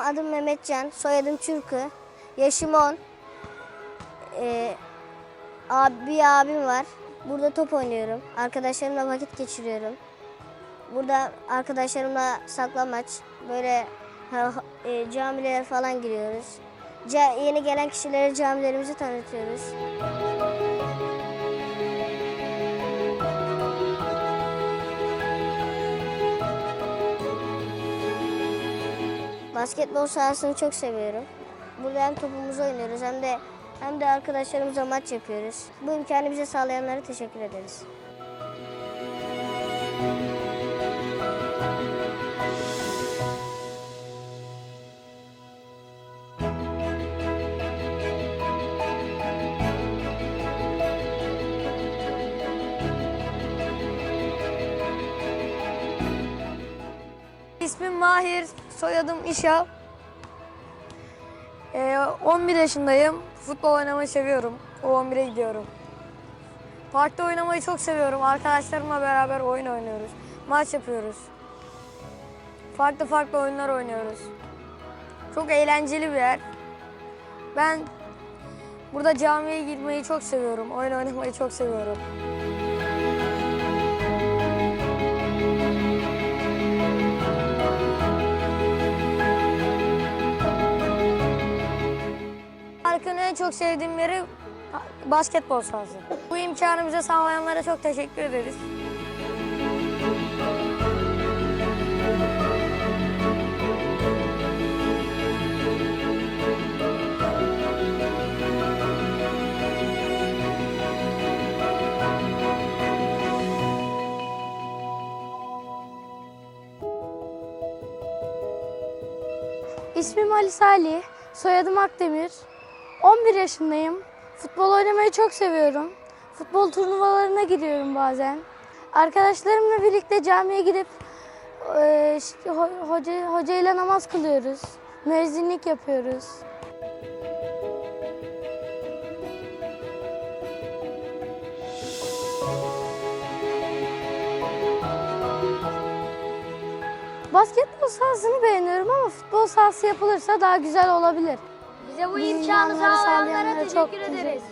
adım Mehmetcan, soyadım Çürkü. Yaşım 10. Ee, abi, bir abim var. Burada top oynuyorum. Arkadaşlarımla vakit geçiriyorum. Burada arkadaşlarımla saklamaç, böyle e, camilere falan giriyoruz. Ca- yeni gelen kişilere camilerimizi tanıtıyoruz. Basketbol sahasını çok seviyorum. Burada hem topumuzu oynuyoruz hem de hem de arkadaşlarımızla maç yapıyoruz. Bu imkanı bize sağlayanlara teşekkür ederiz. İsmim Mahir, soyadım İşa. Ee, 11 yaşındayım. Futbol oynamayı seviyorum. O 11'e gidiyorum. Parkta oynamayı çok seviyorum. Arkadaşlarımla beraber oyun oynuyoruz. Maç yapıyoruz. Farklı farklı oyunlar oynuyoruz. Çok eğlenceli bir yer. Ben burada camiye girmeyi çok seviyorum. Oyun oynamayı çok seviyorum. En çok sevdiğim yeri basketbol sahası. Bu imkanı bize sağlayanlara çok teşekkür ederiz. İsmim Ali Salih, soyadım Akdemir. 11 yaşındayım. Futbol oynamayı çok seviyorum. Futbol turnuvalarına gidiyorum bazen. Arkadaşlarımla birlikte camiye gidip e, işte ho- hoca, hocayla namaz kılıyoruz. Müezzinlik yapıyoruz. Basketbol sahasını beğeniyorum ama futbol sahası yapılırsa daha güzel olabilir. Bize bu imkanı sağlayanlara teşekkür ederiz.